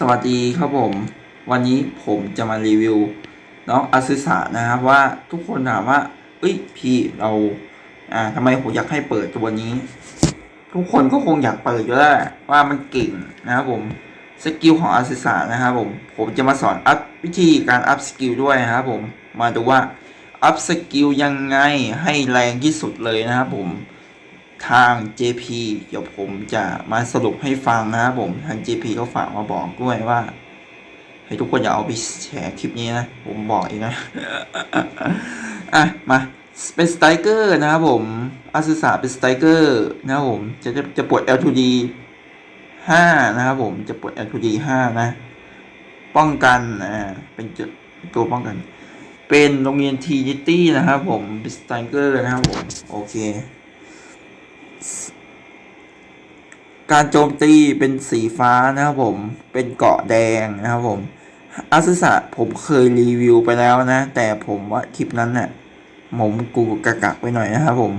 สวัสดีครับผม วันนี้ผมจะมารีวิว น้องอาซึสะนะครับว่าทุกคนถามว่าเอ้ยพี่เราอ่าทำไมผมอยากให้เปิดตัวนี้ ทุกคนก็คงอยากเปิดอยู่แล้วว่ามันเก่งนะครับผมสกิลของอาซึสะนะครับผมผมจะมาสอนอัพวิธีการอัพสกิลด้วยนะครับผมมาดูว่าอัพสกิลยังไงให้แรงที่สุดเลยนะครับผม ทาง JP เดี๋ยวผมจะมาสรุปให้ฟังนะครับผมทาง JP เขาฝากมาบอกด้วยว่าให้ทุกคนอย่าเอาไปแชร์คลิปนี้นะ ผมบอกเองนะ อะ มาเป็นสไตรเกอร์นะครับผมอาสุสาเป็นสไตรเกอร์นะครับผม จะจะจะปวด L2D 5 นะครับผม จะปวด L2D 5 นะ ป้องกัน อ่า เป็นจุดตัวป้องกัน เป็นโรงเรียนทีนิตี้นะครับผมเป็นสไตรเกอร์นะครับผม โอเค การโจมตีเป็นสีฟ้านะครับผม เป็นเกาะแดงนะครับผมอาซึสะผมเคยรีวิวไปแล้วนะ แต่ผมว่าคลิปนั้นน่ะผมกูกะกักไปหน่อยนะครับผม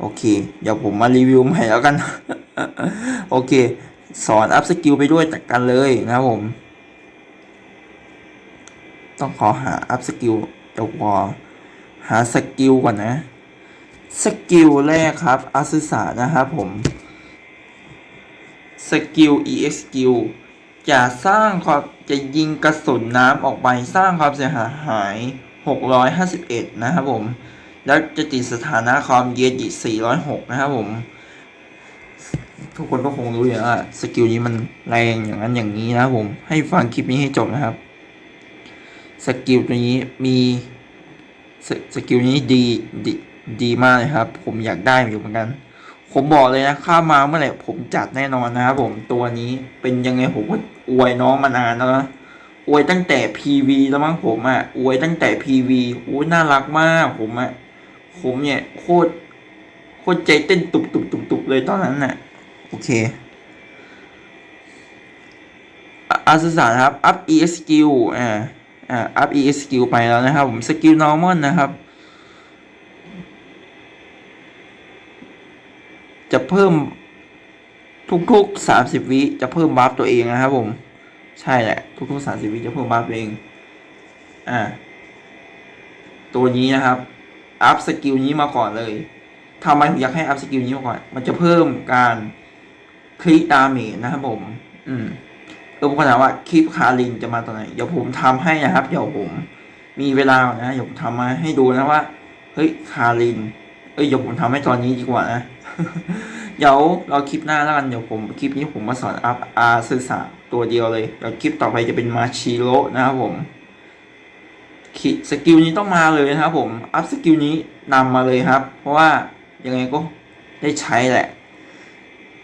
โอเค เดี๋ยวผมมารีวิวใหม่แล้วกัน โอเค สอนอัพสกิลไปด้วยจากกันเลยนะครับผม ต้องขอหาอัพสกิลเดี๋ยวอหาสกิลก่อนนะ สกิลแรกครับอาซึสะนะครับผม สกิล EX สกิลจะสร้างความจะยิงกระสุนน้ำออกไปสร้างความเสียหายหาย 651 นะครับผม แล้วจะติดสถานะความเย็นอีก406 นะครับผม ทุกคนก็คงรู้อยู่แล้วสกิลนี้มันแรงอย่างนั้นอย่างนี้นะครับผม ให้ฟังคลิปนี้ให้จบนะครับ สกิลตัวนี้มีสสกิลนี้ดีดี ดีมากเลยครับ ผมอยากได้อยู่เหมือนกัน ผมบอกเลยนะข้ามาเมื่อไหร่ผมจัดแน่นอนนะครับผมตัวนี้เป็นยังไงผมก็อวยน้องมานานแล้วนะอวยตั้งแต่ PV แล้วมั้งผมอะ่ะอวยตั้งแต่ PV โอ้น่ารักมากผมอะ่ะผมเนี่ยโคตรโคตรใจเต้นตุบตุบตุบตุบเลยตอนนั้นน่ะโอเคอาสสานะครับ up e skill อ่าอ่า up e skill ไปแล้วนะครับผมสกิล normal นะครับ จะเพิ่มทุกๆสามสิบวิจะเพิ่มบัฟตัวเองนะครับผม ใช่แหละทุกๆสามสิบวิจะเพิ่มบัฟตัวเอง อ่า ตัวนี้นะครับ อัพสกิลนี้มาก่อนเลยทำไมผมอยากให้อัพสกิลนี้มาก่อน มันจะเพิ่มการคลิกดาเมจนะครับผม อืมเออผมถามว่าคลิปคารินจะมาตอนไหน เดี๋ยวผมทำให้นะครับ เดี๋ยวผม มีเวลานะเดี๋ยวผมทำมาให้ดูนะว่า เฮ้ย คาริน เอ้ยเดี๋ยวผมทำให้ตอนนี้ดีกว่านะ เดี๋ยวเราคลิปหน้าแล้วกันเดี๋ยวผมคลิปนี้ผมมาสอนอัพอาสื่อสารตัวเดียวเลยเดี๋ยวคลิปต่อไปจะเป็นมาชิโร่นะครับผมคิสกิลนี้ต้องมาเลยนะครับผมอัพสกิลนี้นำมาเลยครับ เพราะว่ายังไงก็ได้ใช้แหละ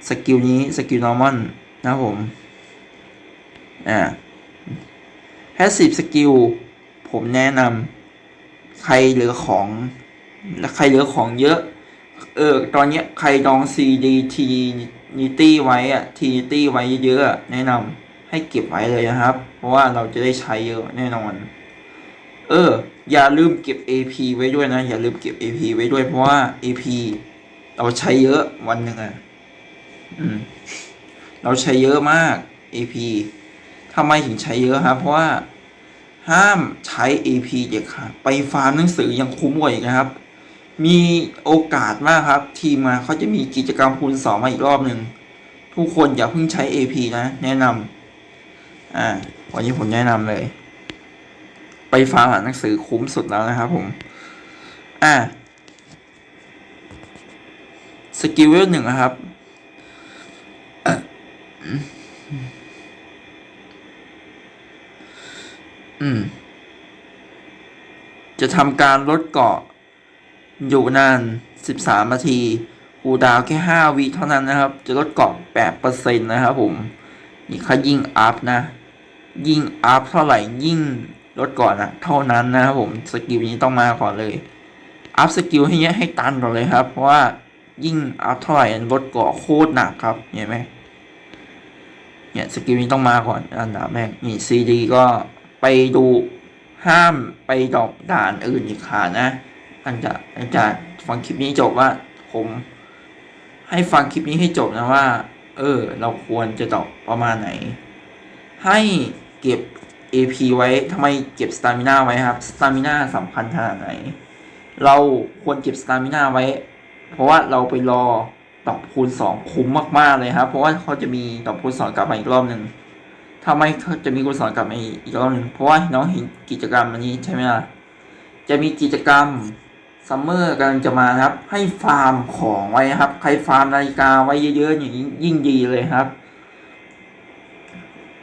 สกิลนี้สกิลนอร์มอนนะครับผมอ่าแพสซีฟสกิลผมแนะนำใครเหลือของ ใครเหลือของเยอะ เออ ตอนเนี้ยใครดอง CD T นิตี้ไว้อะ T นิตี้ไว้เยอะๆอะแนะนำให้เก็บไว้เลยนะครับ เพราะว่าเราจะได้ใช้เยอะแน่นอน เออ อย่าลืมเก็บ AP ไว้ด้วยนะ อย่าลืมเก็บ AP ไว้ด้วยเพราะว่า AP เราใช้เยอะวันหนึ่งอะอืม เราใช้เยอะมาก AP ทำไมถึงใช้เยอะครับ เพราะว่าห้ามใช้ AP เด็ดขาดไปฟาร์มหนังสือยังคุ้มกว่าอีกนะครับ มีโอกาสมากครับ ทีมมาเขาจะมีกิจกรรมคูณสองมาอีกรอบหนึ่งทุกคนอย่าเพิ่งใช้ AP นะ แนะนำอ่าวันนี้ผมแนะนำเลย ไปฟังอ่าหนังสือคุ้มสุดแล้วนะครับผม อ่าสกิลเวลหนึ่งนะครับอะอืม จะทำการลดเกาะ อยู่นาน 13 นาทีคูดาวแค่ 5วิเท่านั้นนะครับ จะลดเกาะ8%นะครับผม นี่เขายิ่งอัพนะ ยิ่งอัพเท่าไหร่ยิ่งลดก่อนนะเท่านั้นนะครับผม สกิลนี้ต้องมาก่อนเลย อัพสกิลให้เนี้ยให้ตันก่อนเลยครับ เพราะว่ายิ่งอัพเท่าไหร่ลดเกาะโคตรหนักครับ เห็นไหมเนี่ยสกิลนี้ต้องมาก่อนอันดับแรกนี่ซีดีก็ไปดูห้ามไปดอกด่านอื่นอีกขานะ หลังจากหลังจากฟังคลิปนี้จบว่าผม ให้ฟังคลิปนี้ให้จบนะว่า เออ เราควรจะตอบประมาณไหน ให้เก็บ AP ไว้ทำไมเก็บสตามิน่าไว้ครับสตามิน่าสำคัญขนาดไหน เราควรเก็บสตามิน่าไว้ เพราะว่าเราไปรอตอบคูณสองคุ้มมากๆเลยครับ เพราะว่าเขาจะมีตอบคูณสองกลับมาอีกรอบหนึ่งทำไมเขาจะมีคูณสองกลับมาอีกรอบหนึ่งเพราะว่าน้องเห็นกิจกรรมอันนี้ใช่ไหมล่ะจะมีกิจกรรม ซัมเมอร์กำลังจะมาครับ ให้ฟาร์มของไว้ครับ ใครฟาร์มนาฬิกาไว้เยอะๆอย่างนี้ยิ่งดีเลยครับ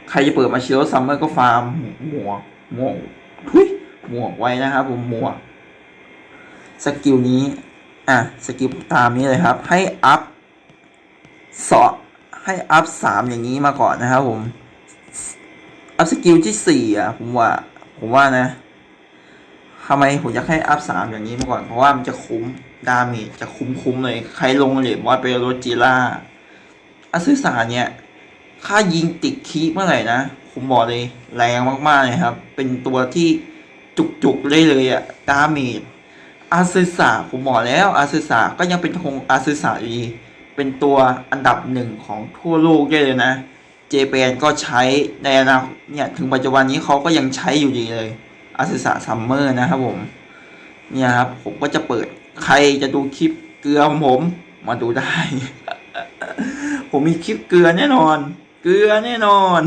ใครจะเปิดมาเชียวซัมเมอร์ก็ฟาร์มหมวกหมวกทุยหมวกไว้นะครับผมหมวกสกิลนี้ อะสกิลตามนี้เลยครับ ให้อัพสอให้อัพสามอย่างนี้มาก่อนนะครับผม อัพสกิลที่สี่อะผมว่า ผมว่านะ ทำไมผมอยากให้อัพสามอย่างนี้มาก่อน เพราะว่ามันจะคุ้มดาเมจจะคุ้มๆเลย ใครลงเหรียญบอสไปโรจิล่าอัซึสาเนี่ยค่ายิงติดคีเมื่อไหร่นะ ผมบอกเลยแรงมากๆเลยครับ เป็นตัวที่จุกๆเลยเลยอะดาเมจอาซึสาผมบอกแล้วอาซึสาก็ยังเป็นคงอาซึสาอยู่ดี เป็นตัวอันดับหนึ่งของทั่วโลกได้เลยนะ เจแปนก็ใช้ในอนาคตเนี่ยถึงปัจจุบันนี้เขาก็ยังใช้อยู่ดีเลย อาซึสาซัมเมอร์นะครับผม เนี่ยครับ ผมก็จะเปิดใครจะดูคลิปเกลือของผม มาดูได้ ผมมีคลิปเกลือแน่นอน เกลือแน่นอน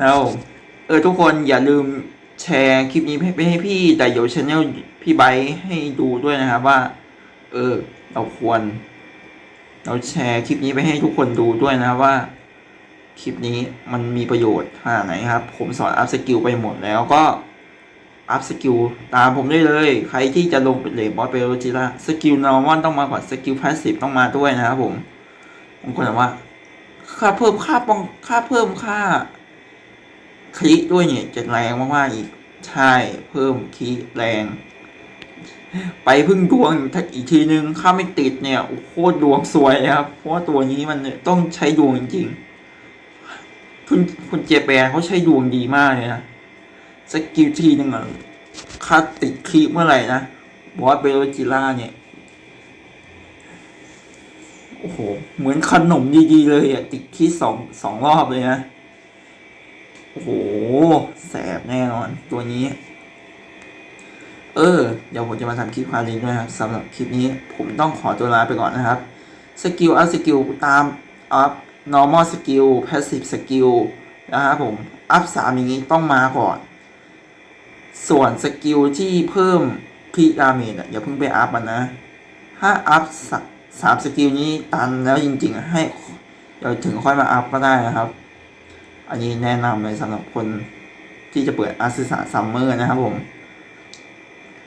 แล้วเออทุกคนอย่าลืมแชร์คลิปนี้ไปให้พี่แต่เดี๋ยวชแนลพี่ไบให้ดูด้วยนะครับว่า เออ เราควร เราแชร์คลิปนี้ไปให้ทุกคนดูด้วยนะว่า คลิปนี้มันมีประโยชน์ขนาดไหนครับ ผมสอนอัพสกิลไปหมดแล้วก็อัพสกิลตามผมได้เลย ใครที่จะลงเป็นเลบอสเปโรจิล่าสกิลนอร์มอนต้องมาก่อนสกิลพาสซีฟต้องมาด้วยนะครับผมผมก็ถามว่าค่าเพิ่มค่าป้องค่าเพิ่มค่าคลิด้วยเนี่ยจะแรงมากๆอีกใช่เพิ่มคลิแรง ไปพึ่งดวงอีกทีนึงค่าไม่ติดเนี่ยโคตรดวงสวยเลยครับ เพราะว่าตัวนี้มันต้องใช้ดวงจริงๆ คุณคุณเจแปนเขาใช้ดวงดีมากเลยนะสกิลทีนึงอะคาติดคลิเมื่อไหร่นะบอสเบโรจิล่าเนี่ยโอ้โห เหมือนขนมดีๆเลยอะ ติดคลิสองสองรอบเลยนะ โอ้โห แสบแน่นอน ตัวนี้ เออ เดี๋ยวผมจะมาทำคลิปพาเลนด้วยครับสำหรับคลิปนี้ผมต้องขอตัวลาไปก่อนนะครับ สกิลอัพสกิลตามอัพ normal skill passive skill นะครับผมอัพสามอย่างนี้ต้องมาก่อน ส่วนสกิลที่เพิ่มพีดาเมจอะอย่าเพิ่งไปอัพมันนะ ถ้าอัพสามสกิลนี้ตันแล้วจริงๆ ให้เดี๋ยวถึงค่อยมาอัพก็ได้นะครับ อันนี้แนะนำเลยสำหรับคนที่จะเปิดอาซิสาซัมเมอร์นะครับผม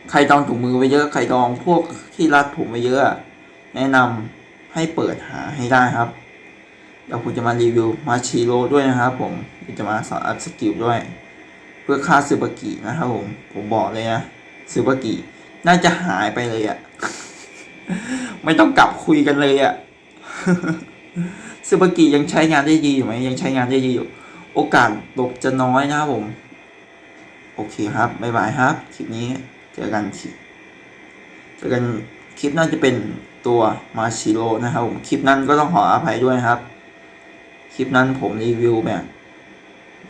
ใครดองถุงมือไว้เยอะ ใครดองพวกที่รัดผมไว้เยอะ แนะนำให้เปิดหาให้ได้ครับ เดี๋ยวผมจะมารีวิวมาชิโร่ด้วยนะครับผมจะมาสอนอัพสกิลด้วย เพื่อค่าซูบากินะครับผม ผมบอกเลยนะซูบากิน่าจะหายไปเลยอะไม่ต้องกลับคุยกันเลยอะซูบากิยังใช้งานได้ดีอยู่ไหมยังใช้งานได้ดีอยู่ โอกาสหลบจะน้อยนะครับผม โอเคครับบ๊ายบายครับคลิปนี้เจอกันคลิปเจอกันคลิปน่าจะเป็นตัวมาชิโร่นะครับผมคลิปนั้นก็ต้องขออภัยด้วยนะครับ คลิปนั้นผมรีวิวแบบ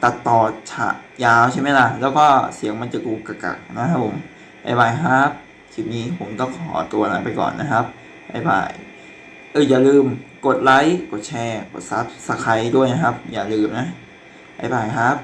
ตัดต่อฉะยาวใช่ไหมล่ะ แล้วก็เสียงมันจะกูกะกักนะครับผมบายบายครับ คลิปนี้ผมต้องขอตัวลาไปก่อนนะครับบายบาย เอออย่าลืมกดไลค์ กดแชร์ กดซับสไครต์ด้วยนะครับ อย่าลืมนะบายบายครับ